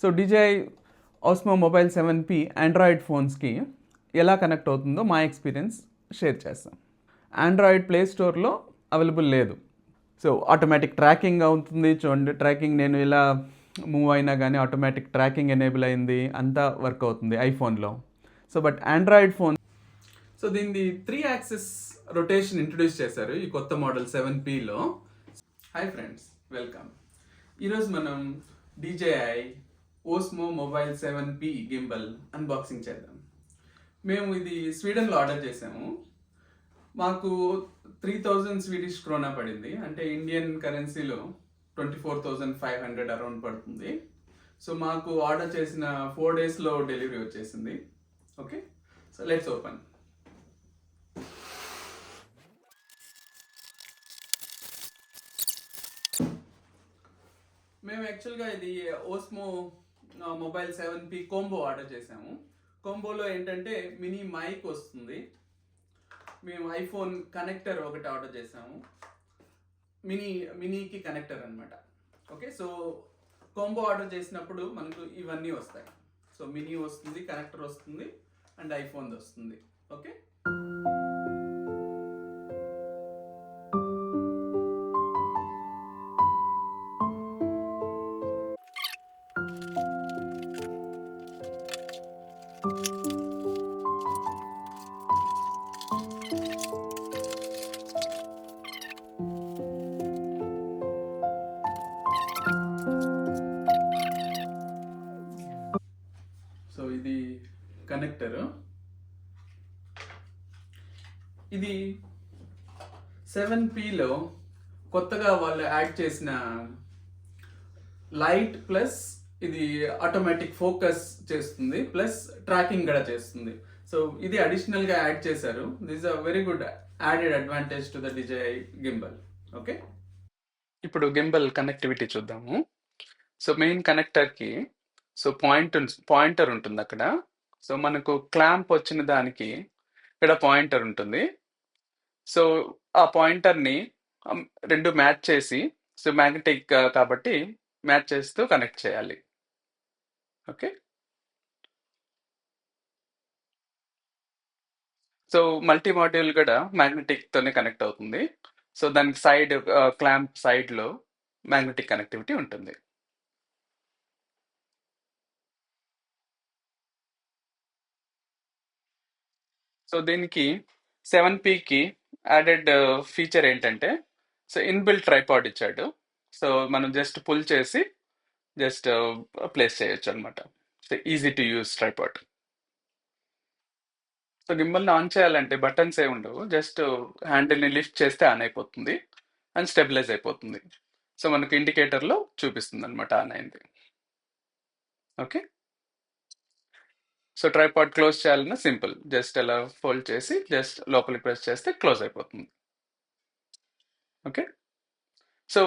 So DJI Osmo mobile seven P Android ఫోన్స్కి ఎలా connect అవుతుందో మా ఎక్స్పీరియన్స్ షేర్ చేస్తాం. ఆండ్రాయిడ్ ప్లే స్టోర్లో అవైలబుల్ లేదు. సో ఆటోమేటిక్ ట్రాకింగ్ అవుతుంది. చూడండి ట్రాకింగ్ నేను ఇలా మూవ్ అయినా కానీ ఆటోమేటిక్ ట్రాకింగ్ ఎనేబుల్ అయింది. అంతా వర్క్ అవుతుంది ఐఫోన్లో so but Android phone so దీన్ని త్రీ యాక్సెస్ రొటేషన్ ఇంట్రడ్యూస్ చేశారు ఈ కొత్త మోడల్ సెవెన్ పిలో హాయ్ ఫ్రెండ్స్ వెల్కమ్ ఈరోజు మనం DJI Osmo mobile seven P gimbal unboxing చేద్దాం. మేము ఇది స్వీడన్లో ఆర్డర్ చేసాము. మాకు త్రీ థౌజండ్ స్వీడిష్ క్రోనా పడింది. అంటే ఇండియన్ కరెన్సీలో twenty four thousand five hundred around పడుతుంది. సో మాకు ఆర్డర్ చేసిన ఫోర్ డేస్లో డెలివరీ వచ్చేసింది. ఓకే సో లెట్స్ ఓపెన్ మేము యాక్చువల్గా ఇది Osmo mobile seven P combo order చేసాము కోంబోలో ఏంటంటే మినీ మైక్ వస్తుంది. మేము ఐఫోన్ కనెక్టర్ ఒకటి ఆర్డర్ చేసాము మినీ మినీకి కనెక్టర్ అనమాట ఓకే సో కోంబో ఆర్డర్ చేసినప్పుడు మనకు ఇవన్నీ వస్తాయి. సో మినీ వస్తుంది కనెక్టర్ వస్తుంది అండ్ ఐఫోన్ వస్తుంది. ఓకే? ఇది కనెక్టర్ ఇది సెవెన్ పిలో కొత్తగా వాళ్ళు యాడ్ చేసిన లైట్ ప్లస్ ఇది ఆటోమేటిక్ ఫోకస్ చేస్తుంది ప్లస్ ట్రాకింగ్ కూడా చేస్తుంది. సో ఇది అడిషనల్గా యాడ్ చేశారు. This a very good added advantage to the DJI gimbal okay ఇప్పుడు గింబల్ కనెక్టివిటీ చూద్దాము. సో మెయిన్ కనెక్టర్కి సో పాయింట్ పాయింటర్ ఉంటుంది అక్కడ. సో మనకు క్లాంప్ వచ్చిన దానికి ఇక్కడ పాయింటర్ ఉంటుంది. సో ఆ పాయింటర్ని రెండు మ్యాచ్ చేసి సో మ్యాగ్నెటిక్ uh, కాబట్టి మ్యాచ్ చేస్తూ కనెక్ట్ చేయాలి. ఓకే? సో మల్టీ మాడ్యూల్ కూడా మ్యాగ్నెటిక్తోనే కనెక్ట్ అవుతుంది. సో దానికి సైడ్ క్లాంప్ సైడ్లో మ్యాగ్నెటిక్ కనెక్టివిటీ ఉంటుంది. సో దీనికి సెవెన్ పీకి యాడెడ్ ఫీచర్ ఏంటంటే సో ఇన్బిల్ట్ ట్రైపాడ్ ఇచ్చాడు. సో మనం జస్ట్ పుల్ చేసి జస్ట్ ప్లేస్ uh, చేయొచ్చు అనమాట so easy to use tripod so గిమ్మల్ని on చేయాలంటే బటన్స్ ఏ ఉండవు. జస్ట్ హ్యాండిల్ని లిఫ్ట్ చేస్తే ఆన్ అయిపోతుంది అండ్ స్టెబిలైజ్ అయిపోతుంది. సో మనకు ఇండికేటర్లో చూపిస్తుంది అనమాట ఆన్ అయింది. ఓకే సో ట్రైపాడ్ క్లోజ్ చేయాలన్నా సింపుల్. జస్ట్ అలా ఫోల్డ్ చేసి జస్ట్ లోపలికి ప్రెస్ చేస్తే క్లోజ్ అయిపోతుంది. ఓకే? సో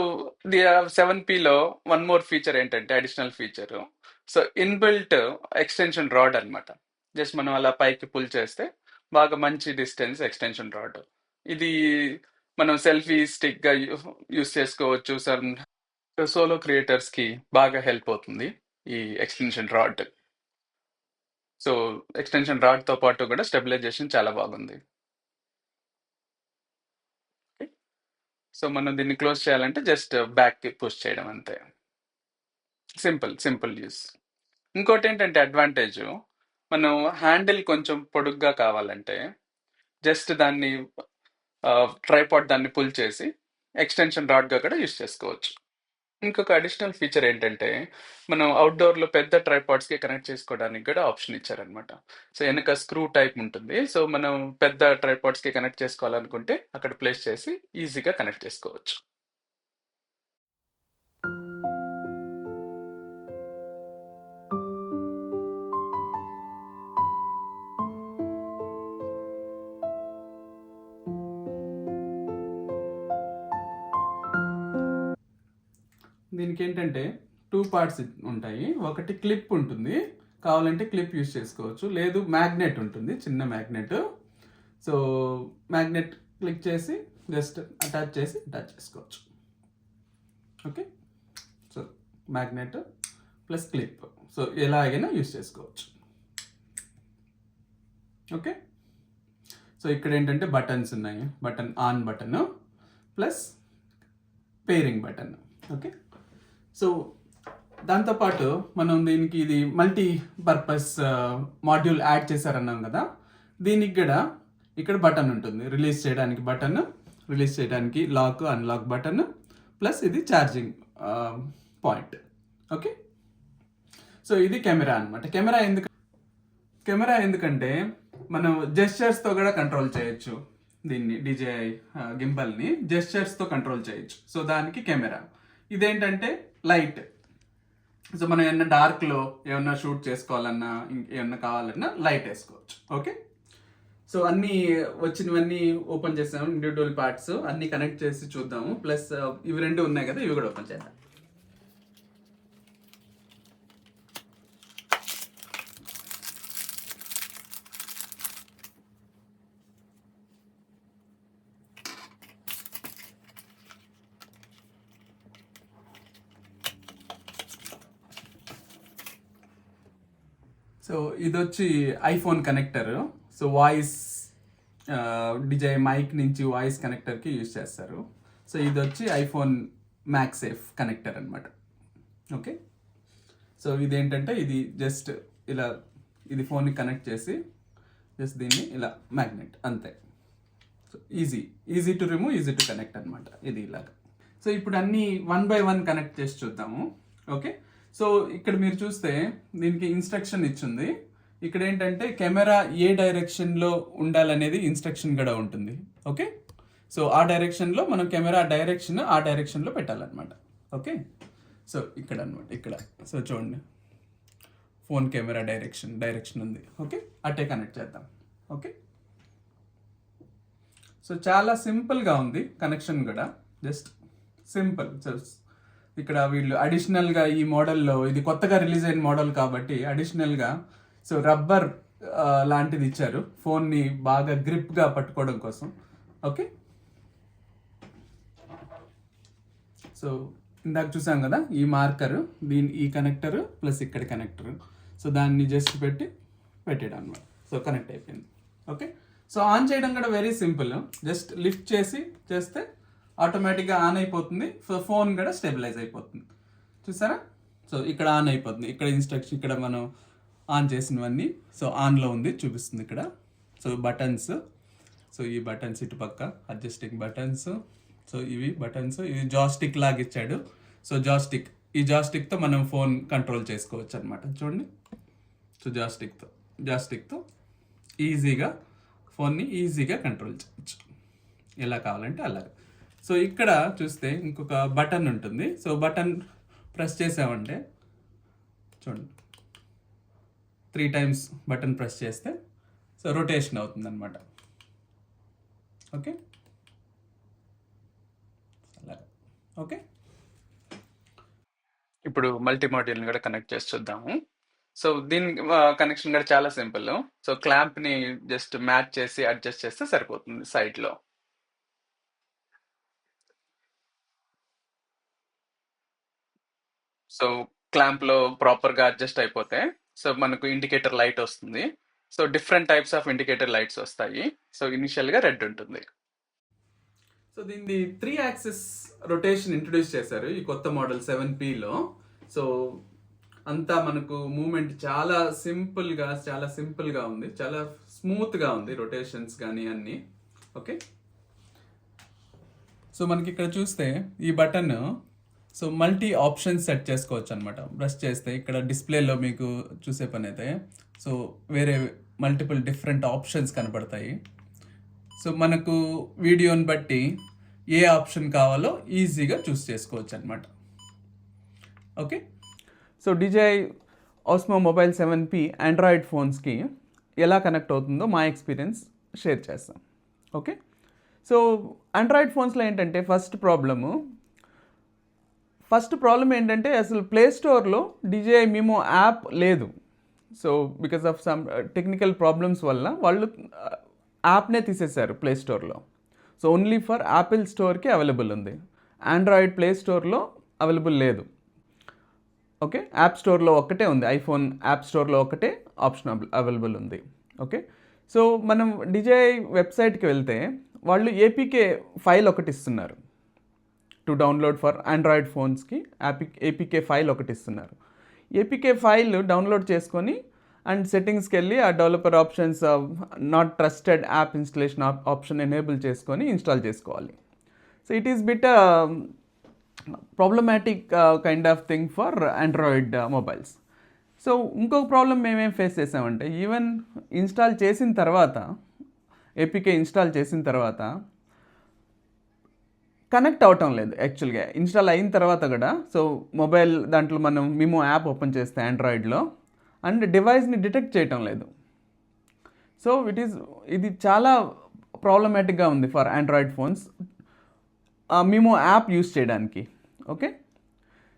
ది సెవెన్ పిలో వన్ మోర్ ఫీచర్ ఏంటంటే additional feature. So inbuilt extension rod అన్నమాట. జస్ట్ మనం అలా పైకి పుల్ చేస్తే బాగా మంచి డిస్టెన్స్ ఎక్స్టెన్షన్ రాడ్. ఇది మనం సెల్ఫీ స్టిక్గా యూస్ చేసుకోవచ్చు. సోలో క్రియేటర్స్కి బాగా హెల్ప్ అవుతుంది ఈ ఎక్స్టెన్షన్ రాడ్. సో ఎక్స్టెన్షన్ రాడ్తో పాటు కూడా స్టెబిలైజేషన్ చాలా బాగుంది. సో మనం దీన్ని క్లోజ్ చేయాలంటే జస్ట్ బ్యాక్కి పుష్ చేయడం అంతే. సింపుల్ సింపుల్ యూస్ ఇంకోటి ఏంటంటే అడ్వాంటేజ్ మనం హ్యాండిల్ కొంచెం పొడుగ్గా కావాలంటే జస్ట్ దాన్ని ట్రైపాడ్ దాన్ని పుల్ చేసి ఎక్స్టెన్షన్ రాడ్గా కూడా యూస్ చేసుకోవచ్చు. ఇంకొక అడిషనల్ ఫీచర్ ఏంటంటే మనం అవుట్డోర్లో పెద్ద ట్రైపాడ్స్కి కనెక్ట్ చేసుకోవడానికి కూడా ఆప్షన్ ఇచ్చారనమాట సో వెనక స్క్రూ టైప్ ఉంటుంది. సో మనం పెద్ద ట్రైపాడ్స్కి కనెక్ట్ చేసుకోవాలనుకుంటే అక్కడ ప్లేస్ చేసి ఈజీగా కనెక్ట్ చేసుకోవచ్చు. దీనికి ఏంటంటే టూ పార్ట్స్ ఉంటాయి. ఒకటి క్లిప్ ఉంటుంది. కావాలంటే క్లిప్ యూస్ చేసుకోవచ్చు. లేదు మ్యాగ్నెట్ ఉంటుంది. చిన్న మ్యాగ్నెట్. సో మ్యాగ్నెట్ క్లిక్ చేసి జస్ట్ అటాచ్ చేసి అటాచ్ చేసుకోవచ్చు. Okay? So magnet plus clip. So ఎలాగైనా యూస్ చేసుకోవచ్చు. ఓకే? సో ఇక్కడ ఏంటంటే బటన్స్ ఉన్నాయి. Button on button plus pairing button. Okay? So దాంతోపాటు మనం దీనికి ఇది మల్టీ పర్పస్ మాడ్యూల్ యాడ్ చేశారన్నాం కదా. దీనికి కూడా ఇక్కడ బటన్ ఉంటుంది. రిలీజ్ చేయడానికి బటన్ రిలీజ్ చేయడానికి లాక్ అన్లాక్ బటన్ ప్లస్ ఇది ఛార్జింగ్ పాయింట్ ఓకే సో ఇది కెమెరా అన్నమాట. కెమెరా ఎందుకు కెమెరా ఎందుకంటే మనం జెస్చర్స్తో కూడా కంట్రోల్ చేయొచ్చు దీన్ని డిజేఐ గింబల్ని జెస్చర్స్తో కంట్రోల్ చేయొచ్చు. సో దానికి కెమెరా ఇదేంటంటే లైట్. సో మనం ఏమన్నా డార్క్లో ఏమన్నా షూట్ చేసుకోవాలన్నా ఏమన్నా కావాలన్నా లైట్ వేసుకోవచ్చు. ఓకే? సో అన్నీ వచ్చినవన్నీ ఓపెన్ చేసాము ఇండివిజువల్ పార్ట్స్ అన్నీ కనెక్ట్ చేసి చూద్దాము. ప్లస్ ఇవి రెండు ఉన్నాయి కదా ఇవి కూడా ఓపెన్ చేద్దాం. సో ఇది వచ్చి iPhone connector. So voice DJI mic నుంచి వాయిస్ కనెక్టర్కి యూజ్ చేస్తారు. సో ఇది వచ్చి ఐఫోన్ మ్యాక్సేఫ్ కనెక్టర్ అనమాట ఓకే? సో ఇదేంటంటే ఇది జస్ట్ ఇలా ఇది ఫోన్ని కనెక్ట్ చేసి జస్ట్ దీన్ని ఇలా మ్యాగ్నెట్ అంతే. So easy easy to remove easy to connect అనమాట ఇది ఇలాగ. సో ఇప్పుడు అన్నీ వన్ బై వన్ కనెక్ట్ చేసి చూద్దాము. ఓకే? సో ఇక్కడ మీరు చూస్తే దీనికి ఇన్స్ట్రక్షన్ ఇచ్చింది. ఇక్కడ ఏంటంటే కెమెరా ఏ డైరెక్షన్లో ఉండాలనేది ఇన్స్ట్రక్షన్ కూడా ఉంటుంది. ఓకే? సో ఆ డైరెక్షన్లో మనం కెమెరా డైరెక్షన్ ఆ డైరెక్షన్లో పెట్టాలన్నమాట. ఓకే? సో ఇక్కడ అనమాట ఇక్కడ. సో చూడండి. ఫోన్ కెమెరా డైరెక్షన్ డైరెక్షన్ ఉంది. ఓకే? అట్టే కనెక్ట్ చేద్దాం. ఓకే? సో చాలా సింపుల్గా ఉంది కనెక్షన్ కూడా జస్ట్ సింపుల్ ఇక్కడ వీళ్ళు అడిషనల్గా ఈ మోడల్లో ఇది కొత్తగా రిలీజ్ అయిన మోడల్ కాబట్టి అడిషనల్గా సో రబ్బర్ లాంటిది ఇచ్చారు. ఫోన్ని బాగా గ్రిప్గా పట్టుకోవడం కోసం. ఓకే సో ఇందాక చూసాం కదా ఈ మార్కరు దీని ఈ కనెక్టరు ప్లస్ ఇక్కడ కనెక్టరు సో దాన్ని జస్ట్ పెట్టి పెట్టాడు అనమాట సో కనెక్ట్ అయిపోయింది. ఓకే సో ఆన్ చేయడం కూడా వెరీ సింపుల్ జస్ట్ లిఫ్ట్ చేసి చేస్తే ఆటోమేటిక్గా ఆన్ అయిపోతుంది. సో ఫోన్ కూడా స్టెబిలైజ్ అయిపోతుంది. చూసారా? సో ఇక్కడ ఆన్ అయిపోతుంది. ఇక్కడ ఇన్స్ట్రక్షన్ ఇక్కడ మనం ఆన్ చేసినవన్నీ సో ఆన్లో ఉంది చూపిస్తుంది ఇక్కడ. So buttons. సో ఈ బటన్స్ ఇటుపక్క అడ్జస్టింగ్ బటన్స్. సో ఇవి బటన్స్. ఇది జాస్టిక్ లాగా ఇచ్చాడు. So joystick. ఈ జాస్టిక్తో మనం ఫోన్ కంట్రోల్ చేసుకోవచ్చు అనమాట చూడండి. సో జాస్టిక్తో. జాస్టిక్తో ఈజీగా ఫోన్ని ఈజీగా కంట్రోల్ చేయొచ్చు. ఎలా కావాలంటే అలాగా. సో ఇక్కడ చూస్తే ఇంకొక బటన్ ఉంటుంది. సో బటన్ ప్రెస్ చేసామంటే చూడండి. త్రీ టైమ్స్ బటన్ ప్రెస్ చేస్తే సో రొటేషన్ అవుతుంది అనమాట ఓకే ఓకే? ఇప్పుడు మల్టీ మాడ్యూల్ని కూడా కనెక్ట్ చేసి చూద్దాము. సో దీని కనెక్షన్ కూడా చాలా సింపుల్. సో క్లాంప్ని జస్ట్ మ్యాచ్ చేసి అడ్జస్ట్ చేస్తే సరిపోతుంది సైడ్లో. సో క్లాంప్లో ప్రాపర్గా అడ్జస్ట్ అయిపోతే సో మనకు ఇండికేటర్ లైట్ వస్తుంది. So different types of indicator lights వస్తాయి. సో ఇనిషియల్గా రెడ్ ఉంటుంది. సో దీన్ని త్రీ యాక్సిస్ రొటేషన్ ఇంట్రొడ్యూస్ చేశారు ఈ కొత్త మోడల్ సెవెన్ పిలో సో అంతా మనకు మూమెంట్ చాలా సింపుల్గా చాలా సింపుల్గా ఉంది. చాలా స్మూత్గా ఉంది రొటేషన్స్ కానీ అన్నీ. ఓకే సో మనకి ఇక్కడ చూస్తే ఈ button so multi options set చేసుకోవచ్చు అనమాట బ్రష్ చేస్తే ఇక్కడ డిస్ప్లేలో మీకు చూసే పని అయితే సో వేరే మల్టిపుల్ డిఫరెంట్ ఆప్షన్స్ కనపడతాయి. సో మనకు వీడియోని బట్టి ఏ ఆప్షన్ కావాలో ఈజీగా చూస్ చేసుకోవచ్చు అనమాట okay so DJI Osmo mobile seven P Android ఫోన్స్కి ఎలా కనెక్ట్ అవుతుందో మా ఎక్స్పీరియన్స్ షేర్ చేస్తాం. ఓకే సో ఆండ్రాయిడ్ ఫోన్స్లో ఏంటంటే ఫస్ట్ ప్రాబ్లము ఫస్ట్ ప్రాబ్లం ఏంటంటే అసలు ప్లే స్టోర్లో డిజేఐ మిమో యాప్ లేదు. So because of some technical problems వల్ల వాళ్ళు uh, యాప్నే తీసేశారు ప్లే స్టోర్లో. సో ఓన్లీ ఫర్ యాపిల్ స్టోర్కి అవైలబుల్ ఉంది. ఆండ్రాయిడ్ ప్లే స్టోర్లో అవైలబుల్ లేదు. ఓకే? యాప్ స్టోర్లో ఒక్కటే ఉంది. ఐఫోన్ యాప్ స్టోర్లో ఒకటే ఆప్షన్ అవైలబుల్ ఉంది. ఓకే? సో మనం డిజే వెబ్సైట్కి వెళ్తే వాళ్ళు ఏపీకే ఫైల్ ఒకటి ఇస్తున్నారు. టు డౌన్లోడ్ ఫర్ ఆండ్రాయిడ్ ఫోన్స్కి యాపి ఏపీకే ఫైల్ ఒకటి ఇస్తున్నారు. ఏపీకే ఫైల్ డౌన్లోడ్ చేసుకొని అండ్ సెట్టింగ్స్కి వెళ్ళి ఆ developer options not trusted app installation option enable చేసుకొని ఇన్స్టాల్ చేసుకోవాలి. So it is bit problematic kind of thing for Android mobiles so ఇంకొక ప్రాబ్లం మేమేం ఫేస్ చేసామంటే ఈవెన్ ఇన్స్టాల్ చేసిన తర్వాత ఏపీకే ఇన్స్టాల్ చేసిన తర్వాత కనెక్ట్ అవటం లేదు యాక్చువల్గా. ఇన్స్టాల్ అయిన తర్వాత కూడా సో మొబైల్ దాంట్లో మనం మిమో యాప్ ఓపెన్ చేస్తే ఆండ్రాయిడ్లో అండ్ డివైస్ని డిటెక్ట్ చేయటం లేదు. సో ఇట్ ఈస్ ఇది చాలా ప్రాబ్లమాటిక్గా ఉంది for Android phones Mimo app use చేయడానికి okay?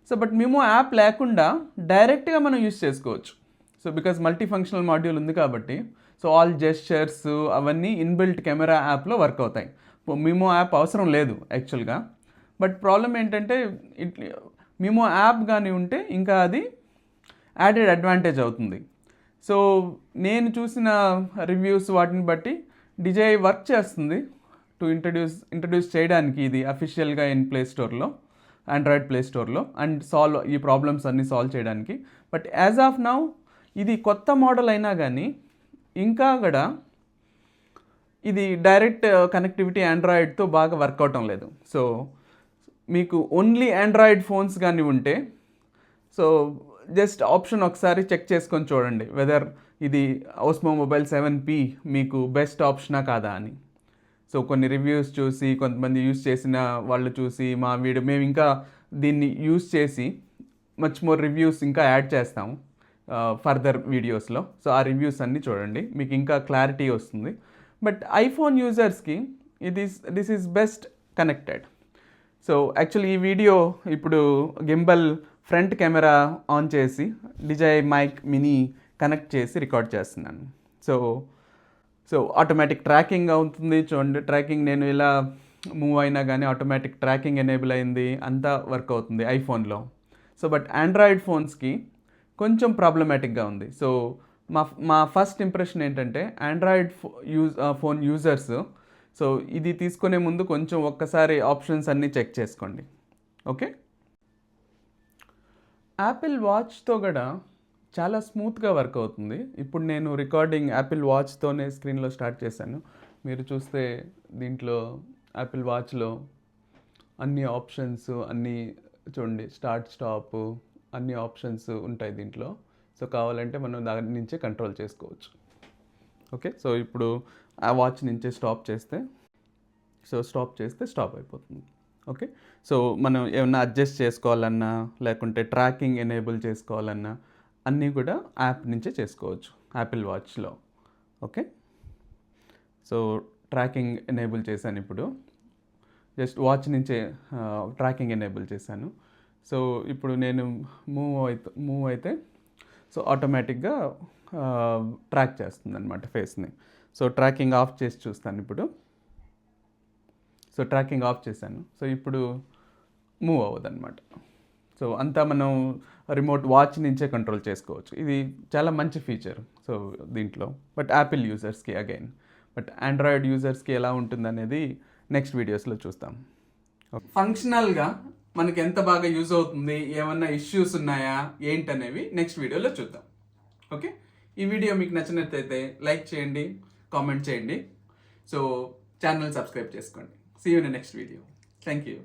So but Mimo app లేకుండా డైరెక్ట్గా మనం యూస్ చేసుకోవచ్చు. So because multi functional module ఉంది కాబట్టి సో ఆల్ జెస్చర్స్ అవన్నీ ఇన్బిల్ట్ కెమెరా యాప్లో వర్క్ అవుతాయి. మిమో యాప్ అవసరం లేదు యాక్చువల్గా బట్ ప్రాబ్లం ఏంటంటే ఇట్ మిమో యాప్ కానీ ఉంటే ఇంకా అది యాడెడ్ అడ్వాంటేజ్ అవుతుంది. సో నేను చూసిన రివ్యూస్ వాటిని బట్టి డిజై వర్క్ చేస్తుంది టు ఇంట్రడ్యూస్ ఇంట్రడ్యూస్ చేయడానికి ఇది అఫీషియల్గా ఇన్ ప్లే స్టోర్లో ఆండ్రాయిడ్ ప్లే స్టోర్లో అండ్ సాల్వ్ ఈ ప్రాబ్లమ్స్ అన్నీ సాల్వ్ చేయడానికి. బట్ యాజ్ ఆఫ్ నౌ ఇది కొత్త మోడల్ అయినా కానీ ఇంకా కూడా ఇది డైరెక్ట్ uh, కనెక్టివిటీ ఆండ్రాయిడ్తో బాగా వర్క్ అవటం లేదు. సో మీకు ఓన్లీ ఆండ్రాయిడ్ ఫోన్స్ కానీ ఉంటే సో జస్ట్ ఆప్షన్ ఒకసారి చెక్ చేసుకొని చూడండి వెదర్ ఇది ఓస్మో మొబైల్ సెవెన్ పి మీకు బెస్ట్ ఆప్షనా కాదా అని. సో కొన్ని రివ్యూస్ చూసి కొంతమంది యూస్ చేసిన వాళ్ళు చూసి మా వీడియో మేము ఇంకా దీన్ని యూస్ చేసి మచ్ మోర్ రివ్యూస్ ఇంకా యాడ్ చేస్తాము uh, ఫర్దర్ వీడియోస్లో సో ఆ రివ్యూస్ అన్నీ చూడండి మీకు ఇంకా క్లారిటీ వస్తుంది. బట్ ఐఫోన్ యూజర్స్కి ఇది this is best connected so actually ఈ వీడియో ఇప్పుడు గింబల్ ఫ్రంట్ కెమెరా ఆన్ చేసి డిజై మైక్ మినీ కనెక్ట్ చేసి రికార్డ్ చేస్తున్నాను. సో సో ఆటోమేటిక్ ట్రాకింగ్ అవుతుంది. చూడండి ట్రాకింగ్ నేను ఇలా మూవ్ అయినా కానీ ఆటోమేటిక్ ట్రాకింగ్ ఎనేబుల్ అయింది. అంతా వర్క్ అవుతుంది ఐఫోన్లో సో బట్ ఆండ్రాయిడ్ ఫోన్స్కి కొంచెం ప్రాబ్లమాటిక్గా ఉంది. సో మా మా ఫస్ట్ ఇంప్రెషన్ ఏంటంటే Android use phone users so ఇది తీసుకునే ముందు కొంచెం ఒక్కసారి ఆప్షన్స్ అన్నీ చెక్ చేసుకోండి. ఓకే యాపిల్ వాచ్తో కూడా చాలా స్మూత్గా వర్క్ అవుతుంది. ఇప్పుడు నేను రికార్డింగ్ యాపిల్ వాచ్తోనే స్క్రీన్లో స్టార్ట్ చేశాను. మీరు చూస్తే దీంట్లో యాపిల్ వాచ్లో అన్ని ఆప్షన్స్ అన్నీ చూడండి స్టార్ట్ స్టాప్ అన్ని ఆప్షన్స్ ఉంటాయి దీంట్లో. సో కావాలంటే మనం దాని నుంచే కంట్రోల్ చేసుకోవచ్చు. ఓకే? సో ఇప్పుడు ఆ వాచ్ నుంచే స్టాప్ చేస్తే సో స్టాప్ చేస్తే స్టాప్ అయిపోతుంది. ఓకే? సో మనం ఏమైనా అడ్జస్ట్ చేసుకోవాలన్నా లేకుంటే ట్రాకింగ్ ఎనేబుల్ చేసుకోవాలన్నా అన్నీ కూడా యాప్ నుంచే చేసుకోవచ్చు. యాపిల్ వాచ్లో. ఓకే? సో ట్రాకింగ్ ఎనేబుల్ చేశాను ఇప్పుడు. జస్ట్ వాచ్ నుంచే ట్రాకింగ్ ఎనేబుల్ చేశాను. సో ఇప్పుడు నేను మూవ్ అయితే మూవ్ అయితే సో ఆటోమేటిక్గా ట్రాక్ చేస్తుంది అనమాట ఫేస్ని. సో ట్రాకింగ్ ఆఫ్ చేసి చూస్తాను ఇప్పుడు. సో ట్రాకింగ్ ఆఫ్ చేశాను. సో ఇప్పుడు మూవ్ అవ్వదన్నమాట. సో అంతా మనం రిమోట్ వాచ్ నుంచే కంట్రోల్ చేసుకోవచ్చు. ఇది చాలా మంచి ఫీచర్. సో దీంట్లో. బట్ యాపిల్ యూజర్స్కి అగైన్. బట్ ఆండ్రాయిడ్ యూజర్స్కి ఎలా ఉంటుందనేది నెక్స్ట్ వీడియోస్లో చూస్తాం. ఫంక్షనల్గా మనకి ఎంత బాగా యూజ్ అవుతుంది? ఏమన్నా ఇష్యూస్ ఉన్నాయా? ఏంటనేవి నెక్స్ట్ వీడియోలో చూద్దాం. ఓకే ఈ వీడియో మీకు నచ్చినట్లయితే లైక్ చేయండి కామెంట్ చేయండి. సో ఛానల్ సబ్స్క్రైబ్ చేసుకోండి. See you in next video thank you